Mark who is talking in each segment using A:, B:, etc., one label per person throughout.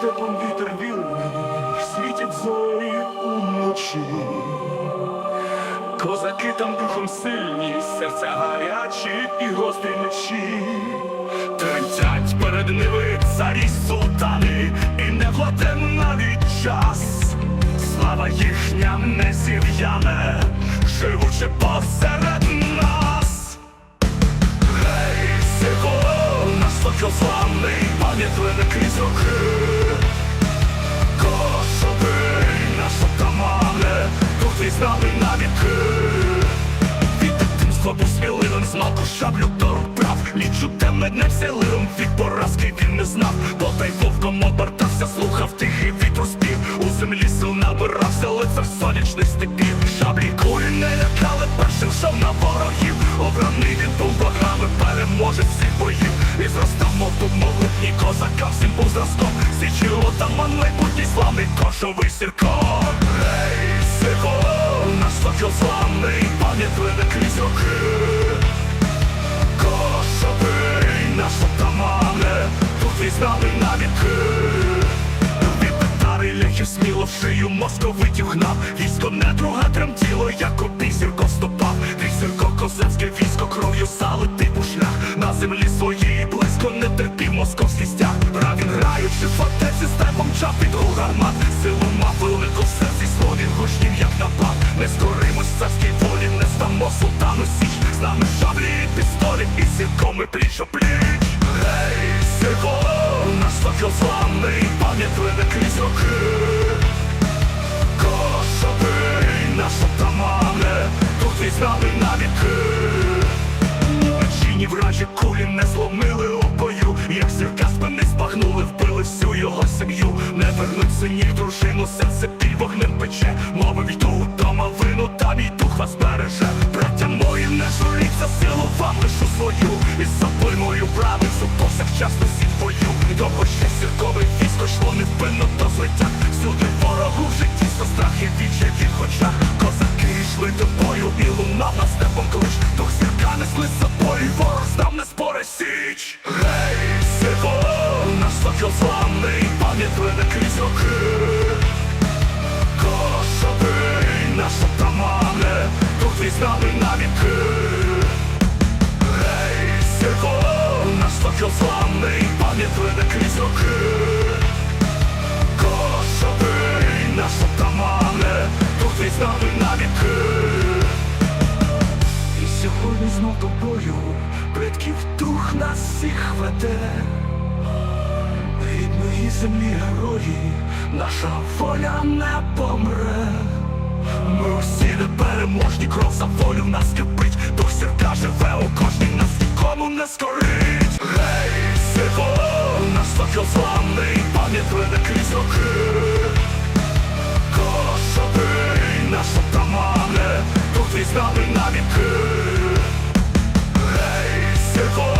A: степом вітер вільний, світять зорі уночі. Козаки там духом сильні, серця гарячі і гострі мечі. Тремтять перед ними царі султани, і не владе навіть час. Слава їхня не зів'яне, живучи посеред нас. Гей, сихо, наш сокіл славний, пам'ятливий крізь роки. Тут візнали навіки. Від дитинства був сміливим, з малку шаблю до рук брав Лічу темним селивим, від поразки він не знав. Бодай вовком обертався, слухав тихий вітру спів. У землі сил набирався лицар сонячних степів. Шаблі кулі не лякали, першим йшов на ворогів. Обраний він був богами, переможе всіх боїв. І зростав моту молитні козакам, всім був зразком. Січі отаман майбутній славний кошовий сірко. Ей, сирко, сокіл славний, пам'ятливий крізь роки. Кошовий наш отамане, тут візнали навіки. Від татари ляхів сміло в шию московитів гнав Військо не друга тремтіло, як обій зірко стопав. Рік зірко козацьке військо кров'ю залитий у шлях. На землі своїй близько не терпів московський стяг. Равін граючи фортеці степом чав під гул гармат. Силу мав велику в серці слові гучнів, як напад Не скоримось царській волі, не здамо султану січ З нами шаблі пістолі, і зірком і пліч опліч Гей, сірко, наш сокіл славний, пам'ятливий крізь роки. Кошовий наш отамане, тут візнали навіки. Мечі ні вражі кулі не зломили у бою, як зірка спини спагнули, вбили всю його сім'ю. Не вернуть синів дружину, серце під журіться, силу вам лишу свою. І за плиною правицю повсякчасно всі твою. Довго ще сіркове військо йшло невпинно до злиття. Всюди ворогу в житті со страх і віче в їх очах. Козаки йшли до бою і лунав на степом клич. Дух зірка несли з собою, і ворог знав не спори січ. Гей, сирко, наш сокіл славний, пам'ятливий крізь роки. Наш сокіл славний, крізь роки. Кошовий наш отамане, тут візнали навіки. І сьогодні знов тобою предків дух нас всіх веде. Рідної землі герої, наша воля не помре. Ми усі непереможні, кров за волю в нас кипить, дух сірка живе у кожній нас нікому не скорить. Гей, сирко, пам'ять славний, пам'ятливий крізь роки. Кошовий наш отамане, тут візнали навіки. Гей, сірко,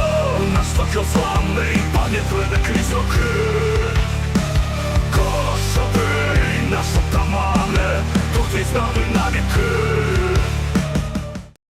A: наш сокіл славний, пам'ятливий крізь роки.